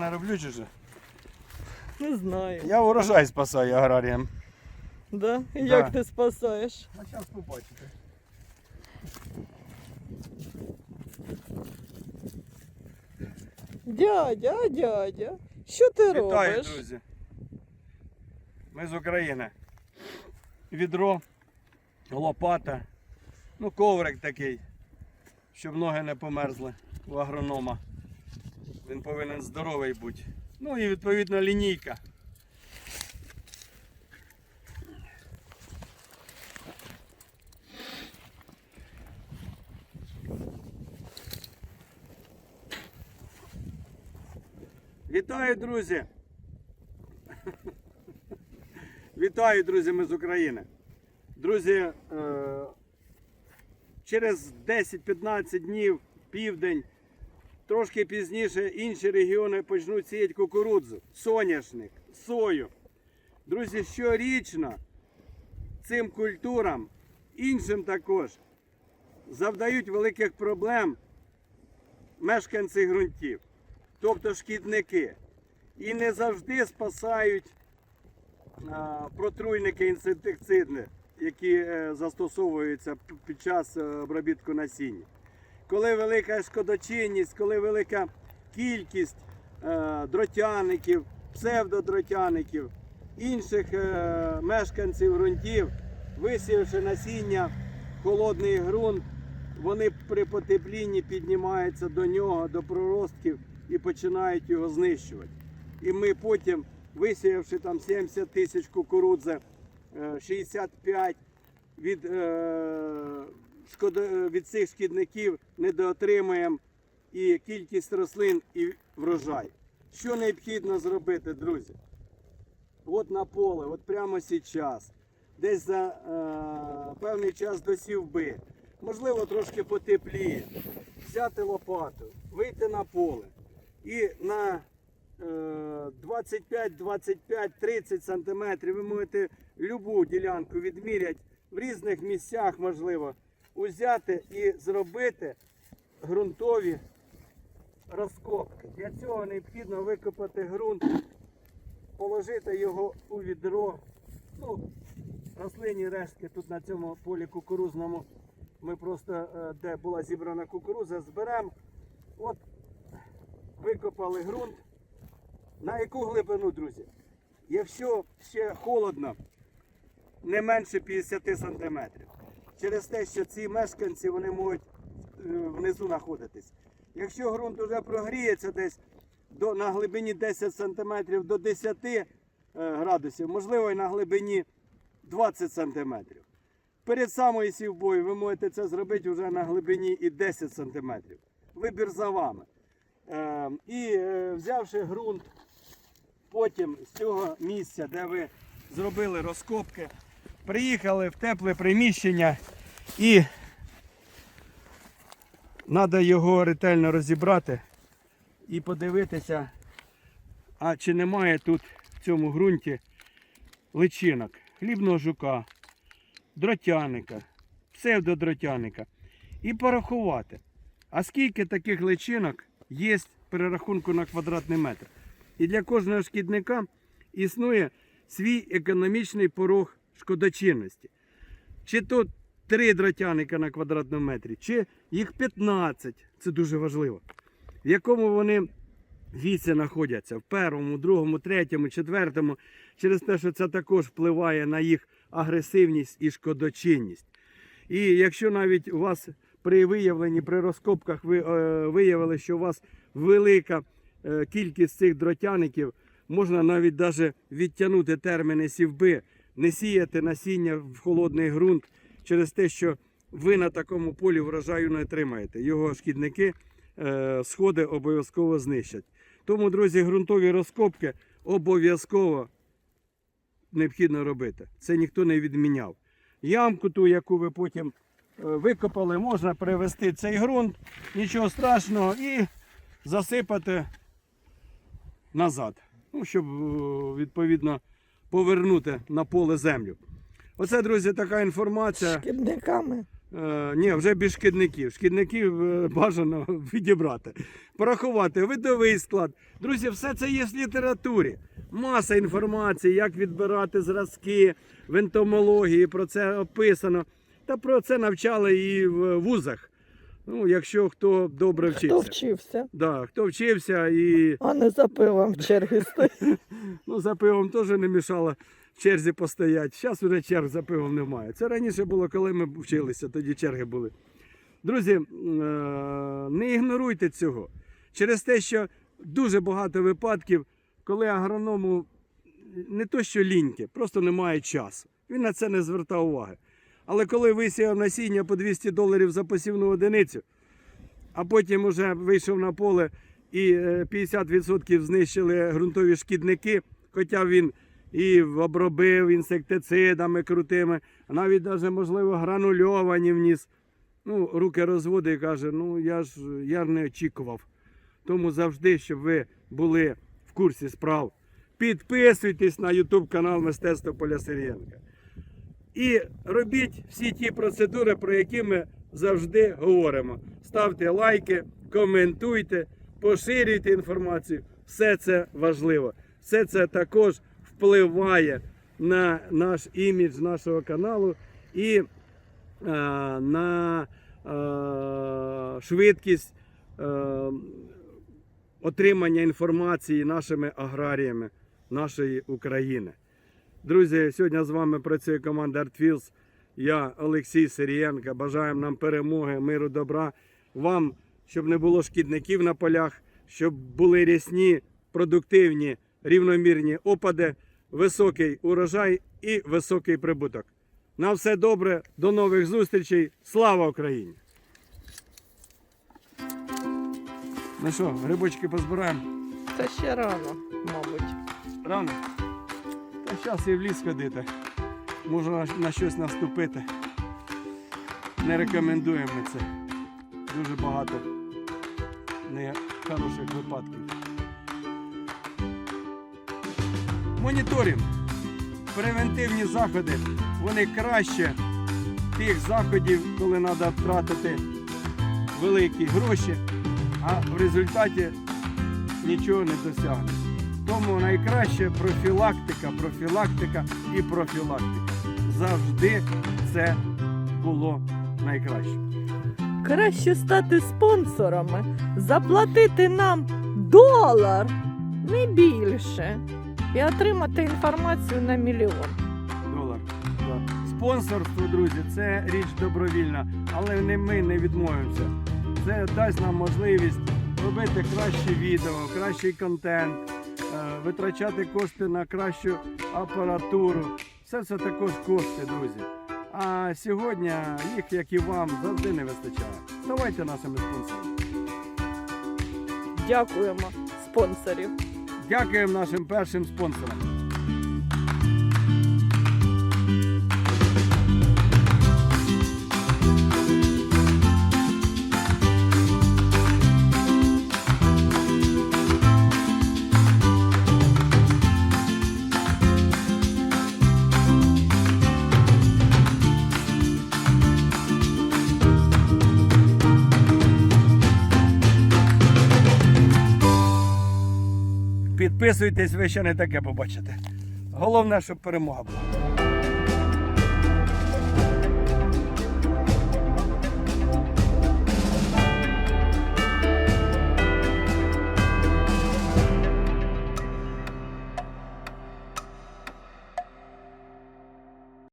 не роблю чи що? Не знаю. Я урожай спасаю аграріям. Да? І Да. Як ти спасаєш? А зараз побачите. Дядя, дядя, що ти Вітаю, робиш? друзі. Ми з України. Відро, лопата, ну коврик такий, щоб ноги не померзли у агронома. Він повинен здоровий бути. Ну і відповідно лінійка. Вітаю, друзі! Вітаю, друзі, ми з України. Друзі, е, через 10-15 днів, південь, трошки пізніше інші регіони почнуть сіяти кукурудзу, соняшник, сою. Друзі, щорічно цим культурам, іншим також, завдають великих проблем мешканці ґрунтів, тобто шкідники. І не завжди спасають а, протруйники інсектицидні, які е, застосовуються під час е, обробітку насіння. Коли велика шкодочинність, коли велика кількість е, дротяників, псевдодротяників, інших е, мешканців ґрунтів, висівши насіння в холодний ґрунт, вони при потеплінні піднімаються до нього, до проростків і починають його знищувати. І ми потім, висіявши там 70 тисяч кукурудзи, е, 65 від, е, е, від цих шкідників недоотримуємо і кількість рослин, і врожай. Що необхідно зробити, друзі? От на поле, от прямо зараз, десь за е, певний час до сівби, можливо, трошки потепліє, взяти лопату, вийти на поле. І на е, 25, 25, 30 сантиметрів ви можете любу ділянку відміряти в різних місцях, можливо, узяти і зробити ґрунтові розкопки. Для цього необхідно викопати ґрунт, положити його у відро. Ну, рослинні рештки тут на цьому полі кукурузному. Ми просто, е, де була зібрана кукуруза, зберемо. От викопали ґрунт. На яку глибину, друзі? Якщо ще холодно, не менше 50 сантиметрів. Через те, що ці мешканці вони можуть е, внизу знаходитись. Якщо ґрунт вже прогріється десь до, на глибині 10 сантиметрів до 10 е, градусів, можливо, і на глибині 20 сантиметрів. Перед самою сівбою ви можете це зробити вже на глибині і 10 сантиметрів. Вибір за вами. Е, і е, взявши ґрунт, потім з цього місця, де ви зробили розкопки, приїхали в тепле приміщення і треба його ретельно розібрати і подивитися, а чи немає тут в цьому ґрунті личинок, хлібного жука, дротяника, псевдодротяника. І порахувати, а скільки таких личинок є при рахунку на квадратний метр. І для кожного шкідника існує свій економічний порог шкодочинності. Чи то 3 дротяника на квадратному метрі, чи їх 15, це дуже важливо. В якому вони віці знаходяться в першому, другому, третьому, четвертому, через те, що це також впливає на їх агресивність і шкодочинність. І якщо навіть у вас при виявленні, при розкопках ви е, виявили, що у вас велика е, кількість цих дротяників, можна навіть даже відтягнути терміни сівби, не сіяти насіння в холодний ґрунт через те, що ви на такому полі врожаю не отримаєте. Його шкідники е, сходи обов'язково знищать. Тому, друзі, ґрунтові розкопки обов'язково необхідно робити. Це ніхто не відміняв. Ямку ту, яку ви потім е, викопали, можна привести цей ґрунт, нічого страшного, і засипати назад. Ну, щоб е, відповідно повернути на поле землю. Оце, друзі, така інформація. Шкідниками. Е, ні, вже без шкідників. Шкідників е, бажано відібрати. Порахувати видовий склад. Друзі, все це є в літературі. Маса інформації, як відбирати зразки в ентомології, про це описано. Та про це навчали і в вузах. Ну, якщо хто добре вчиться. Хто вчився? Да, хто вчився і А не за пивом в черги стоїть. ну, за пивом теж не мішало в черзі постояти. Зараз вже черг за пивом немає. Це раніше було, коли ми вчилися, тоді черги були. Друзі, е, не ігноруйте цього. Через те, що дуже багато випадків, коли агроному не то що ліньки, просто немає часу. Він на це не звертав уваги. Але коли висіяв насіння по 200 доларів за посівну одиницю, а потім вже вийшов на поле і е, 50% знищили ґрунтові шкідники, хоча він і обробив інсектицидами крутими, навіть даже, можливо, гранульовані вніс. Ну, руки розводить і каже, ну я ж я не очікував. Тому завжди, щоб ви були в курсі справ. Підписуйтесь на YouTube канал Мистецтво Поля Сирієнка. І робіть всі ті процедури, про які ми завжди говоримо. Ставте лайки, коментуйте, поширюйте інформацію. Все це важливо. Все це також впливає на наш імідж нашого каналу і е, на е, швидкість е, отримання інформації нашими аграріями нашої України. Друзі, сьогодні з вами працює команда ArtFields. Я Олексій Сирієнко. Бажаємо нам перемоги, миру, добра. Вам, щоб не було шкідників на полях, щоб були рясні, продуктивні, рівномірні опади, високий урожай і високий прибуток. На все добре, до нових зустрічей. Слава Україні! Ну що, грибочки позбираємо? Та ще рано, мабуть. Рано? Та зараз і в ліс ходити. Можна на- щось наступити. Не рекомендуємо це. Дуже багато нехороших випадків. Моніторинг. Превентивні заходи. Вони краще тих заходів, коли треба втратити великі гроші, а в результаті нічого не досягнеш. Тому найкраще профілактика, профілактика і профілактика. Завжди це було найкраще. Краще стати спонсорами, заплатити нам долар, не більше, і отримати інформацію на мільйон. Долар. Да. Спонсорство, друзі, це річ добровільна, але не ми не відмовимося. Це дасть нам можливість робити краще відео, кращий контент, витрачати кошти на кращу апаратуру. Все це також кошти, друзі. А сьогодні їх, як і вам, завжди не вистачає. Ставайте нашими спонсорами. Дякуємо спонсорів. Дякуємо нашим першим спонсорам. Підписуйтесь, ви ще не таке побачите. Головне, щоб перемога була.